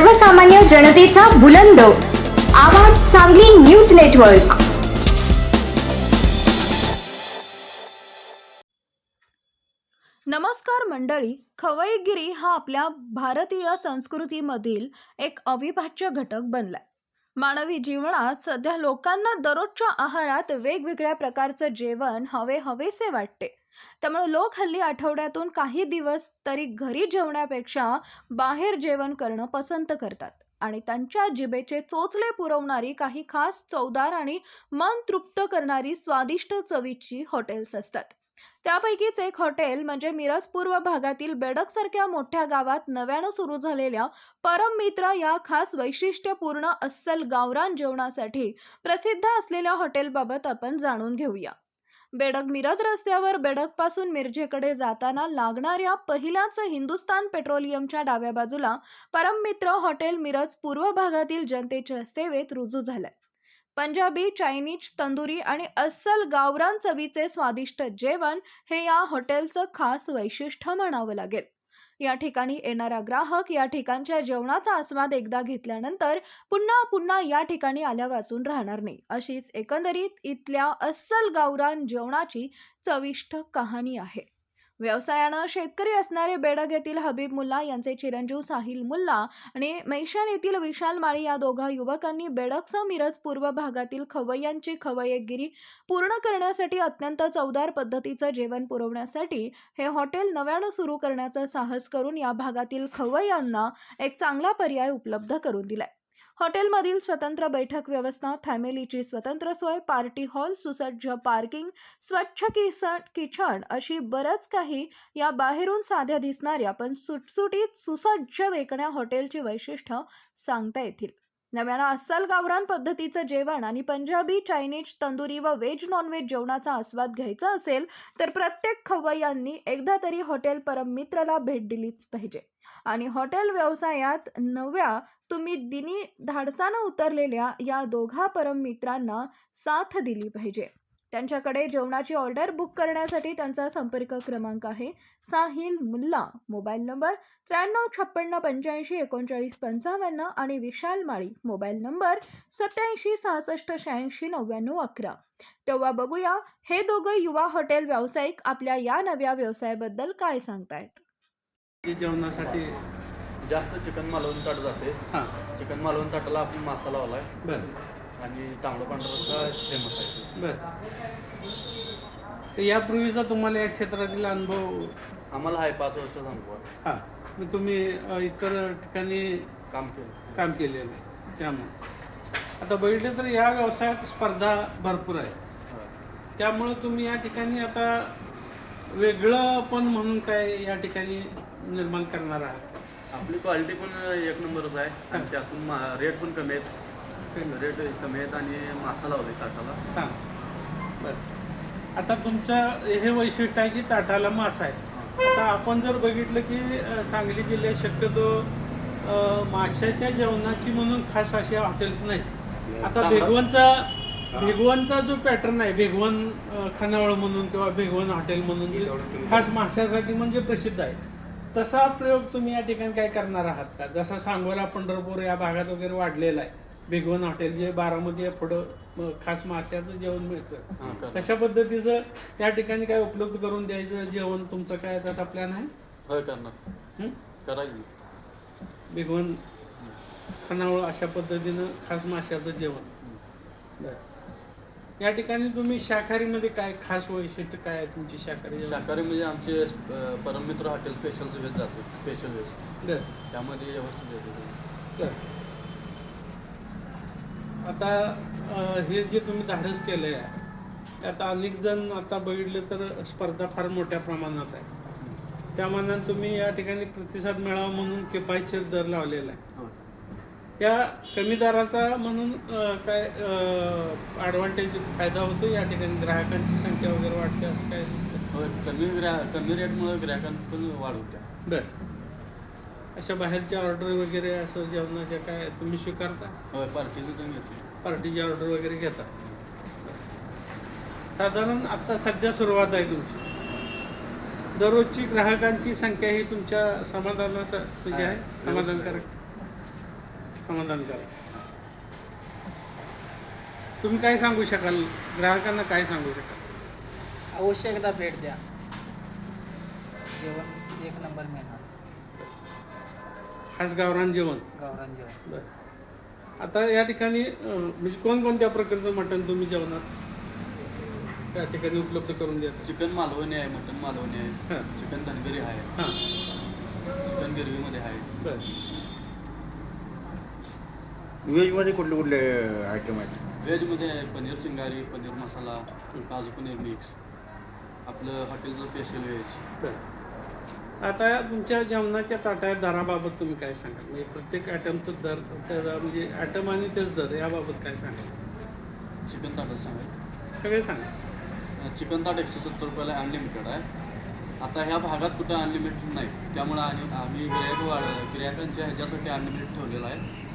सर्वसामान्य जनतेचा बुलंद. आवाज सांगली न्यूज नेटवर्क. नमस्कार मंडळी खवयगिरी हा आपल्या भारतीय संस्कृतीमधील एक अविभाज्य घटक बनलाय. मानवी जीवनात सध्या लोकांना दररोजच्या आहारात वेगवेगळ्या प्रकारचं जेवण हवे हवेसे वाटते. त्यामुळे लोक हल्ली आठवड्यातून काही दिवस तरी घरी जेवण्यापेक्षा बाहेर जेवण करणं पसंत करतात आणि त्यांच्या जिभेचे चोचले पुरवणारी काही खास चवदार आणि मन तृप्त करणारी स्वादिष्ट चवीची हॉटेल्स असतात. त्यापैकीच एक हॉटेल म्हणजे मिरज पूर्व भागातील बेडकसारख्या मोठ्या गावात नव्यानं सुरू झालेल्या परम मित्र या खास वैशिष्ट्यपूर्ण अस्सल गावरान जेवणासाठी प्रसिद्ध असलेल्या हॉटेलबाबत आपण जाणून घेऊया. बेडक मिरज रस्त्यावर बेडकपासून मिरजेकडे जाताना लागणाऱ्या पहिल्याच हिंदुस्तान पेट्रोलियमच्या डाव्या बाजूला परममित्र हॉटेल मिरज पूर्व भागातील जनतेच्या सेवेत रुजू झालंय. पंजाबी चायनीज तंदुरी आणि अस्सल गावरान चवीचे स्वादिष्ट जेवण हे या हॉटेलचं खास वैशिष्ट्य म्हणावं लागेल. या ठिकाणी येणारा ग्राहक या ठिकाणच्या जेवणाचा आस्वाद एकदा घेतल्यानंतर पुन्हा पुन्हा या ठिकाणी आल्या वाचून राहणार नाही. अशीच एकंदरीत इथल्या अस्सल गावरान जेवणाची चविष्ट कहाणी आहे. व्यवसायानं शेतकरी असणारे बेडग येथील हबीब मुल्ला यांचे चिरंजीव साहिल मुल्ला आणि मैशान येथील विशाल माळी या दोघा युवकांनी बेडकसह मिरज पूर्व भागातील खवय्यांची खवय्यगिरी पूर्ण करण्यासाठी अत्यंत चवदार पद्धतीचं जेवण पुरवण्यासाठी हे हॉटेल नव्यानं सुरू करण्याचं साहस करून या भागातील खवय्यांना एक चांगला पर्याय उपलब्ध करून दिलाय. हॉटेलमधील स्वतंत्र बैठक व्यवस्था फॅमिलीची स्वतंत्र सोय पार्टी हॉल सुसज्ज पार्किंग स्वच्छ किसन किचन अशी बरंच काही या बाहेरून साध्या दिसणाऱ्या पण सुटसुटीत सुसज्ज देखण्या हॉटेलची वैशिष्ट्य सांगता येतील. नव्यानं अस्सल गावरान पद्धतीचं जेवण आणि पंजाबी चायनीज तंदुरी व व्हेज नॉनव्हेज जेवणाचा आस्वाद घ्यायचा असेल तर प्रत्येक खवय्यांनी एकदा तरी हॉटेल परम मित्रला भेट दिलीच पाहिजे. आणि हॉटेल व्यवसायात नव्या तुम्ही दिनी धाडसानं उतरलेल्या या दोघा परम मित्रांना साथ दिली पाहिजे. त्यांच्याकडे जेवणाची ऑर्डर बुक करण्यासाठी त्यांचा संपर्क क्रमांक आहे साहिल मुल्ला मोबाईल नंबर त्र्याण्णव छप्पन्न पंच्याऐंशी एकोणचाळीस पंचावन्न आणि विशाल माळी मोबाईल नंबर सत्याऐंशी सहासष्ट शहाऐंशी नव्याण्णव अकरा. तेव्हा बघूया हे दोघं युवा हॉटेल व्यावसायिक आपल्या या नव्या व्यवसायाबद्दल काय सांगतायत. जेवणासाठी जास्त चिकन मालवण ताट जाते. हां. चिकन मालवण ताटाला आपण मसाला लावलाय. बरं. आणि तांबडा पांढरा रस्सा फेमस आहे बरं. तर यापूर्वीचा तुम्हाला या क्षेत्रातील अनुभव? आम्हाला आहे पाच वर्षाचा अनुभव आहे. हां. मग तुम्ही अ, इतर ठिकाणी काम केलं. काम केलेलं आहे. त्यामुळे. आता बघितलं तर या व्यवसायात स्पर्धा भरपूर आहे. त्यामुळं तुम्ही या ठिकाणी आता वेगळं पण म्हणून काय या ठिकाणी निर्माण करणार आहात? आपली क्वालिटी पण एक नंबरच आहे. आणि त्यातून मा रेट पण कमी आहेत. रेट कमी आहेत आणि मासा लावले ताटाला. हां. बरं. आता तुमचं हे वैशिष्ट्य आहे की ताटाला मासा आहे. आता आपण जर बघितलं की सांगली जिल्ह्यात शक्यतो माशाच्या जेवणाची म्हणून खास असे हॉटेल्स नाही. आता भिगवणचा भिगवणचा जो पॅटर्न आहे भिगवण अ, खानावळ म्हणून किंवा भिगवण हॉटेल म्हणून खास माशासाठी म्हणजे प्रसिद्ध आहे. तसा प्रयोग तुम्ही या ठिकाणी काय करणार आहात का? जसा सांगोला पंढरपूर या भागात वगैरे वाढलेला आहे. भिगवण हॉटेल जे बारामती या पुढं खास माश्याचं जेवण मिळतं. कशा पद्धतीचं त्या ठिकाणी काय उपलब्ध करून द्यायचं? जेवण तुमचं काय तसा प्लॅन आहे? करणार? करायची भिगवण खानावळ अशा पद्धतीनं खास माश्याचं जेवण. बरं. या ठिकाणी तुम्ही शाकाहारीमध्ये काय खास वैशिष्ट्य काय आहे तुमची शाकाहारी? शाकाहारी म्हणजे आमचे um, Parammitra hotel special veg जातो स्पेशल व्हेज बरं, त्यामध्ये व्यवस्थित येते बरं. आता अं, हे जे तुम्ही धाडस केलं आहे त्यात अनेक जण आता बघितलं तर स्पर्धा फार मोठ्या प्रमाणात आहे त्या मानाने तुम्ही या ठिकाणी प्रतिसाद मिळावा म्हणून किफायतशीर दर लावलेला आहे होय. या कमी दराचा म्हणून काय ॲडव्हान्टेज फायदा होतो या ठिकाणी? ग्राहकांची संख्या वगैरे वाढते असं काय? कमी ग्रा कमी रेटमुळे ग्राहकांना पण वाढ होत्या बरं. अशा बाहेरच्या ऑर्डर वगैरे असं जेवणाच्या काय तुम्ही स्वीकारता? होय पार्टीचं कमी येते पार्टीची ऑर्डर वगैरे घेता. साधारण आता सध्या सुरुवात आहे तुमची. दररोजची ग्राहकांची संख्या ही तुमच्या समाधानासाठी आहे. समाधानकारक? समाधानकारक तुम्ही काय सांगू शकाल? ग्राहकांना काय सांगू शकाल? अवश्य एकदा भेट द्या. जेवण एक नंबर मिळणार खास गावरान जेवण. गावरान जेवण. बरं. आता या ठिकाणी अं, म्हणजे कोणकोणत्या प्रकारचं मटण तुम्ही जेवणात त्या ठिकाणी उपलब्ध करून देता? चिकन मालवणी आहे मटन मालवणी आहे हां. चिकन धनगरी आहे हां. चिकन गिरवीमध्ये आहे. बरं. व्हेजमध्ये कुठले कुठले आयटम आहेत? व्हेजमध्ये आहे पनीर चिंगारी पनीर मसाला काजू पनीर मिक्स आपलं हॉटेलचं स्पेशल व्हेज आता तुमच्या जेवणाच्या ताट्या दराबाबत तुम्ही काय सांगाल? म्हणजे प्रत्येक आयटमचं दर त्याचा म्हणजे आयटम आणि तेच दर याबाबत काय सांगाल? चिकन ताटच सांगा सगळे सांगा. चिकन ताट एकशे सत्तर रुपयाला अनलिमिटेड आहे. आता ह्या भागात कुठं अनलिमिटेड नाही. त्यामुळे आणि आम्ही गिरायक वाढ गिरायकांच्या ह्याच्यासाठी अनलिमिटेड ठेवलेलं आहे.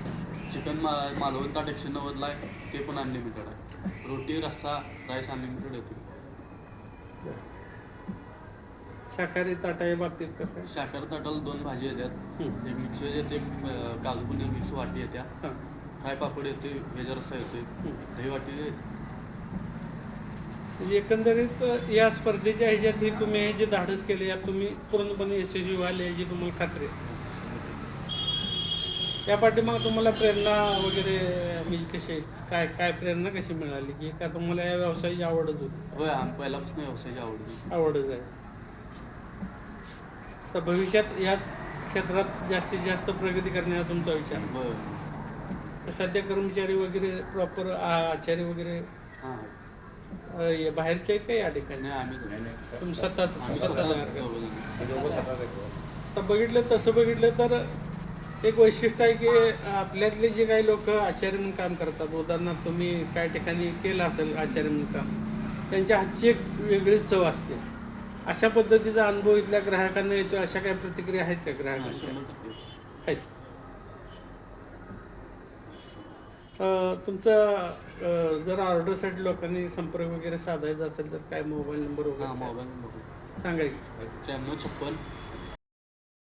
चिकन मा मालवण ताट एकशे नव्वदला आहे ते पण अनलिमिटेड आहे. रोटी रस्सा राईस अनलिमिटेड येतो शाकाहारी ताटाच्या बाबतीत कसं आहे? शाकाहारी ताटाला दोन भाजी येतात हं. एक मिक्स व्हेज येते एक अं, काजू पनीर मिक्स वाटी येत्या. हां. फ्राय पापड येते व्हेज रस्सा येते हं. दही वाटी येते. म्हणजे एकंदरीत या स्पर्धेच्या ह्याच्यात हे तुम्ही हे जे धाडस केले यात तुम्ही पूर्णपणे यशस्वी व्हाले याची तुम्हाला खात्री आहे. या पाठीमाग तुम्हाला प्रेरणा वगैरे म्हणजे कशी काय काय प्रेरणा कशी मिळाली की का तुम्हाला या व्यवसायाची आवडच होती होय पहिल्यापासून व्यवसायाची आवडली आवडच आहे तर भविष्यात याच क्षेत्रात जास्तीत जास्त प्रगती करण्याचा तुमचा विचार आहे. तर सध्या कर्मचारी वगैरे प्रॉपर आचार्य वगैरे हां अ, हे बाहेरचे आहेत का या ठिकाणी नाही आम्ही दोघं. तुम्ही स्वतः आम्ही स्वतः स्वतः तयार करता. दोघंजण. तर बघितलं तसं बघितलं तर एक वैशिष्ट्य आहे की आपल्यातले जे काही लोक आचार्य म्हणून काम करतात उदाहरणार्थ तुम्ही काय ठिकाणी केलं असेल आचार्य म्हणून काम त्यांच्या हातची एक वेगळीच चव असते. अशा पद्धतीचा अनुभव इथल्या ग्राहकांना येतो अशा काही प्रतिक्रिया आहेत का ग्राहकांच्या. आहेत. तुमचा जर ऑर्डरसाठी लोकांनी संपर्क वगैरे साधायचा असेल तर काय मोबाईल नंबर हां वगैरे मोबाईल नंबर. सांगा की. त्र्याण्णव छप्पन